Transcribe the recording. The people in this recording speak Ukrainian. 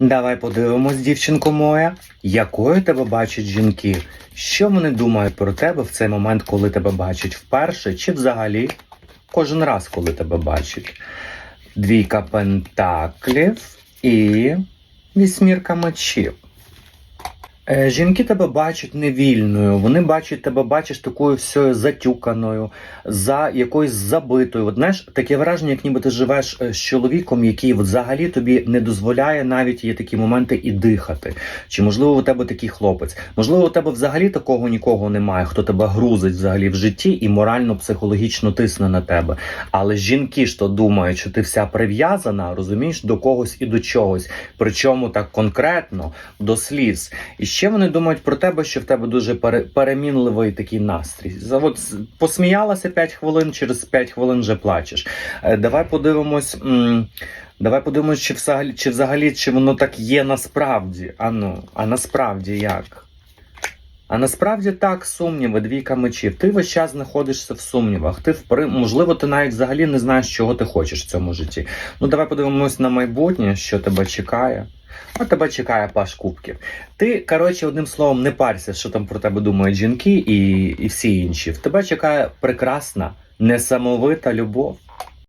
Давай подивимось, дівчинко моя, якою тебе бачать жінки. Що вони думають про тебе в цей момент, коли тебе бачать вперше, чи взагалі кожен раз, коли тебе бачать? Двійка пентаклів і вісьмірка мечів. Е, Жінки тебе бачать невільною, вони бачать тебе, бачиш такою всьою затюканою, за якоюсь забитою. От знаєш, таке враження, як ніби ти живеш е, з чоловіком, який взагалі тобі не дозволяє навіть є такі моменти і дихати. Чи можливо у тебе такий хлопець? Можливо, у тебе взагалі такого нікого немає, хто тебе грузить взагалі в житті і морально, психологічно тисне на тебе. Але жінки ж то думають, що ти вся прив'язана, розумієш, до когось і до чогось. Причому так конкретно до сліз. І ще вони думають про тебе, що в тебе дуже пере- перемінливий такий настрій. От посміялася 5 хвилин, через 5 хвилин вже плачеш. Е, Давай подивимось. Давай подивимось, чи взагалі, чи взагалі чи воно так є насправді. А ну, а насправді як? А насправді так, сумніви, двійка мечів. Ти весь час знаходишся в сумнівах. Ти впри... можливо, ти навіть взагалі не знаєш, чого ти хочеш в цьому житті. Ну, давай подивимось на майбутнє, що тебе чекає. А тебе чекає паш кубків. Ти, коротше, одним словом, не парся, що там про тебе думають жінки і, і всі інші. В тебе чекає прекрасна, несамовита любов.